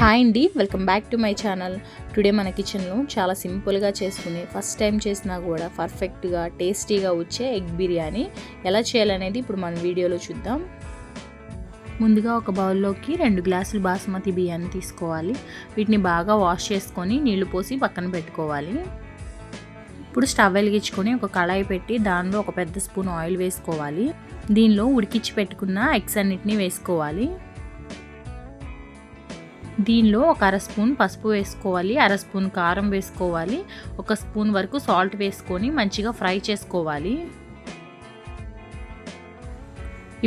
Hi అండి welcome back to my channel. Today మన కిచెన్లో చాలా సింపుల్గా చేసుకుని ఫస్ట్ టైం చేసినా కూడా పర్ఫెక్ట్గా టేస్టీగా వచ్చే ఎగ్ బిర్యానీ. ఎలా చేయాలనేది ఇప్పుడు మన వీడియోలో చూద్దాం. ముందుగా ఒక బౌల్లోకి రెండు గ్లాసులు బాస్మతి బియ్యాన్ని తీసుకోవాలి. వీటిని బాగా వాష్ చేసుకొని నీళ్ళు పోసి పక్కన పెట్టుకోవాలి. ఇప్పుడు స్టవ్ వెలిగించుకొని ఒక కళాయి పెట్టి దానిలో ఒక పెద్ద స్పూన్ ఆయిల్ వేసుకోవాలి. దీనిలో ఉడికించి పెట్టుకున్న ఎగ్స్ అన్నిటిని వేసుకోవాలి. దీనిలో ఒక అర స్పూన్ పసుపు వేసుకోవాలి అర స్పూన్ కారం వేసుకోవాలి ఒక స్పూన్ వరకు సాల్ట్ వేసుకొని మంచిగా ఫ్రై చేసుకోవాలి.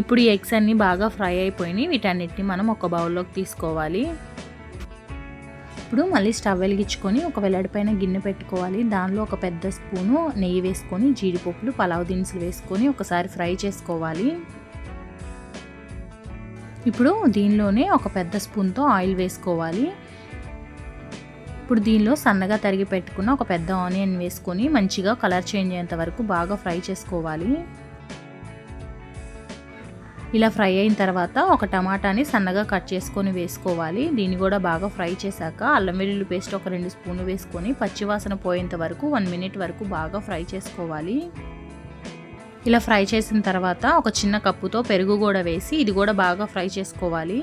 ఇప్పుడు ఈ ఎగ్స్ అన్నీ బాగా ఫ్రై అయిపోయినాయి వీటన్నిటిని మనం ఒక బౌల్లోకి తీసుకోవాలి. ఇప్పుడు మళ్ళీ స్టవ్ వెలిగించుకొని ఒక వెల్లడిపైన గిన్నె పెట్టుకోవాలి. దానిలో ఒక పెద్ద స్పూను నెయ్యి వేసుకొని జీడిపప్పులు పలావ్ దినుసులు వేసుకొని ఒకసారి ఫ్రై చేసుకోవాలి. ఇప్పుడు దీనిలోనే ఒక పెద్ద స్పూన్తో ఆయిల్ వేసుకోవాలి. ఇప్పుడు దీనిలో సన్నగా తరిగి పెట్టుకున్న ఒక పెద్ద ఆనియన్ వేసుకొని మంచిగా కలర్ చేంజ్ అయ్యేంత వరకు బాగా ఫ్రై చేసుకోవాలి. ఇలా ఫ్రై అయిన తర్వాత ఒక టమాటాని సన్నగా కట్ చేసుకొని వేసుకోవాలి. దీన్ని కూడా బాగా ఫ్రై చేశాక అల్లం వెల్లుల్లి పేస్ట్ ఒక రెండు స్పూన్లు వేసుకొని పచ్చివాసన పోయేంత వరకు వన్ మినిట్ వరకు బాగా ఫ్రై చేసుకోవాలి. ఇలా ఫ్రై చేసిన తర్వాత ఒక చిన్న కప్పుతో పెరుగు కూడా వేసి ఇది కూడా బాగా ఫ్రై చేసుకోవాలి.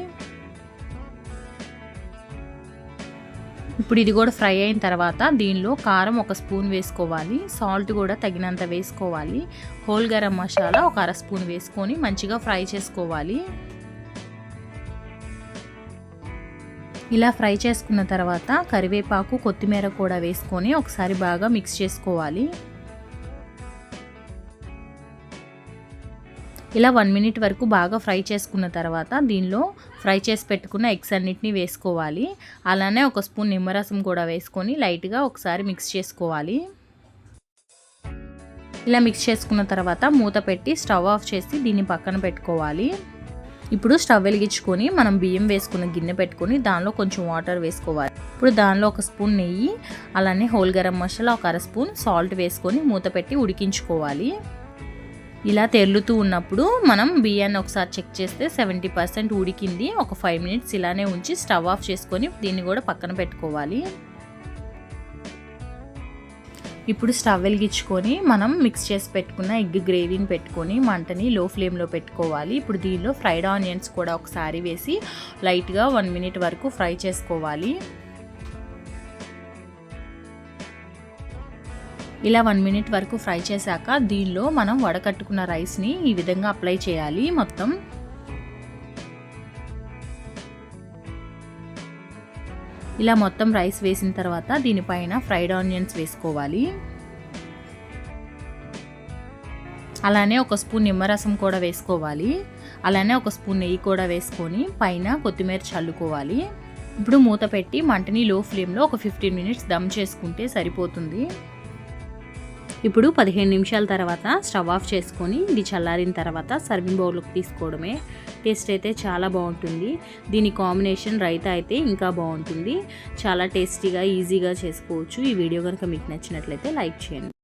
ఇప్పుడు ఇది కూడా ఫ్రై అయిన తర్వాత దీనిలో కారం ఒక స్పూన్ వేసుకోవాలి. సాల్ట్ కూడా తగినంత వేసుకోవాలి. హోల్ గరం మసాలా ఒక అర స్పూన్ వేసుకొని మంచిగా ఫ్రై చేసుకోవాలి. ఇలా ఫ్రై చేసుకున్న తర్వాత కరివేపాకు కొత్తిమీర కూడా వేసుకొని ఒకసారి బాగా మిక్స్ చేసుకోవాలి. ఇలా వన్ మినిట్ వరకు బాగా ఫ్రై చేసుకున్న తర్వాత దీనిలో ఫ్రై చేసి పెట్టుకున్న ఎగ్స్ అన్నిటిని వేసుకోవాలి. అలానే ఒక స్పూన్ నిమ్మరసం కూడా వేసుకొని లైట్గా ఒకసారి మిక్స్ చేసుకోవాలి. ఇలా మిక్స్ చేసుకున్న తర్వాత మూత పెట్టి స్టవ్ ఆఫ్ చేసి దీన్ని పక్కన పెట్టుకోవాలి. ఇప్పుడు స్టవ్ వెలిగించుకొని మనం బియ్యం వేసుకున్న గిన్నె పెట్టుకొని దానిలో కొంచెం వాటర్ వేసుకోవాలి. ఇప్పుడు దానిలో ఒక స్పూన్ నెయ్యి అలానే హోల్ గరం మసాలా ఒక అర స్పూన్ సాల్ట్ వేసుకొని మూత పెట్టి ఉడికించుకోవాలి. ఇలా తెరులుతూ ఉన్నప్పుడు మనం బియ్యాన్ని ఒకసారి చెక్ చేస్తే సెవెంటీ పర్సెంట్ ఉడికింది. ఒక ఫైవ్ మినిట్స్ ఇలానే ఉంచి స్టవ్ ఆఫ్ చేసుకొని దీన్ని కూడా పక్కన పెట్టుకోవాలి. ఇప్పుడు స్టవ్ వెలిగించుకొని మనం మిక్స్ చేసి పెట్టుకున్న ఎగ్ గ్రేవీని పెట్టుకొని మంటని లో ఫ్లేమ్లో పెట్టుకోవాలి. ఇప్పుడు దీనిలో ఫ్రైడ్ ఆనియన్స్ కూడా ఒకసారి వేసి లైట్గా వన్ మినిట్ వరకు ఫ్రై చేసుకోవాలి. ఇలా వన్ మినిట్ వరకు ఫ్రై చేశాక దీనిలో మనం వడకట్టుకున్న రైస్ని ఈ విధంగా అప్లై చేయాలి మొత్తం. ఇలా మొత్తం రైస్ వేసిన తర్వాత దీనిపైన ఫ్రైడ్ ఆనియన్స్ వేసుకోవాలి. అలానే ఒక స్పూన్ నిమ్మరసం కూడా వేసుకోవాలి. అలానే ఒక స్పూన్ నెయ్యి కూడా వేసుకొని పైన కొత్తిమీర చల్లుకోవాలి. ఇప్పుడు మూత పెట్టి మంటని లో ఫ్లేమ్లో ఒక ఫిఫ్టీన్ మినిట్స్ దమ్ చేసుకుంటే సరిపోతుంది. ఇప్పుడు పదిహేను నిమిషాల తర్వాత స్టవ్ ఆఫ్ చేసుకొని ఇది చల్లారిన తర్వాత సర్వింగ్ బౌల్లోకి తీసుకోవడమే. టేస్ట్ అయితే చాలా బాగుంటుంది. దీని కాంబినేషన్ రైతా అయితే ఇంకా బాగుంటుంది. చాలా టేస్టీగా ఈజీగా చేసుకోవచ్చు. ఈ వీడియో కనుక మీకు నచ్చినట్లయితే లైక్ చేయండి.